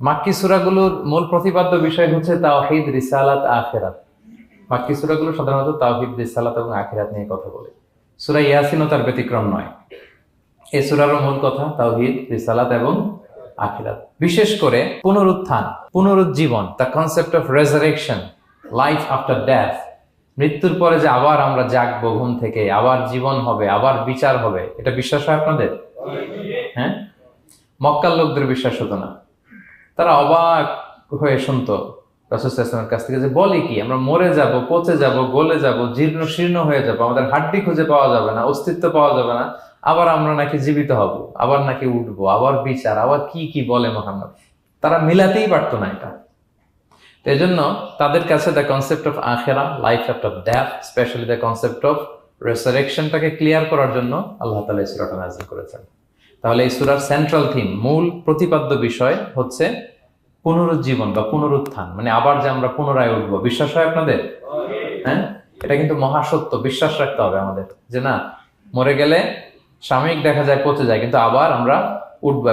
মাক্কি সুরাগুলোর মূল প্রতিপাদ্য বিষয় হচ্ছে তাওহিদ, রিসালাত, আখেরাত। মাক্কি সুরাগুলো সাধারণত তাওহিদ, রিসালাত এবং আখেরাত নিয়ে কথা বলে। সুরা ইয়াসিনও তার ব্যতিক্রম নয়। এই সুরারও মূল কথা তাওহিদ, রিসালাত এবং আখিরাত। বিশেষ করে পুনরুত্থান, পুনরুজ্জীবন the concept of resurrection life after death মৃত্যুর পরে যে আবার আমরা জাগবো ঘুম থেকে, আবার জীবন হবে, আবার বিচার হবে, এটা বিশ্বাস হয় আপনাদের? হ্যাঁ? মক্কার লোকদের বিশ্বাস হতো না। তারা অবাক হয়ে শুনতো রসুলের কাছ থেকে যে, বলে কি, আমরা মরে যাব, পচে যাব, গলে যাব, জীর্ণ শীর্ণ হয়ে যাব, আমাদের হাড্ডি খুঁজে পাওয়া যাবে না, অস্তিত্ব পাওয়া যাবে না, আবার আমরা নাকি জীবিত হব, আবার নাকি উঠবো, আবার বিচার, আবার কি কি বলে মোহাম্মদ? তারা মিলাতেই পারতো না এটা। এই জন্য তাদের কাছে দ্য কনসেপ্ট অফ আখেরা life after death specially the concept of রেসারেকশনটাকে clear করার জন্য আল্লাহ তালা এই সুরাটা নাজিল করেছেন। তাহলে এই সুরার সেন্ট্রাল থিম মূল প্রতিপাদ্য বিষয় হচ্ছে পুনরুজ্জীবন বা পুনরুত্থান। মানে আবার যে আমরা পুনরায় উঠব। বিশ্বাস হয় আপনাদের? হ্যাঁ? এটা কিন্তু মহাসত্য। বিশ্বাস রাখতে হবে আমাদের। যে না, মরে গেলে সাময়িক দেখা যায়, পচে যায়, কিন্তু আবার আমরা উঠবো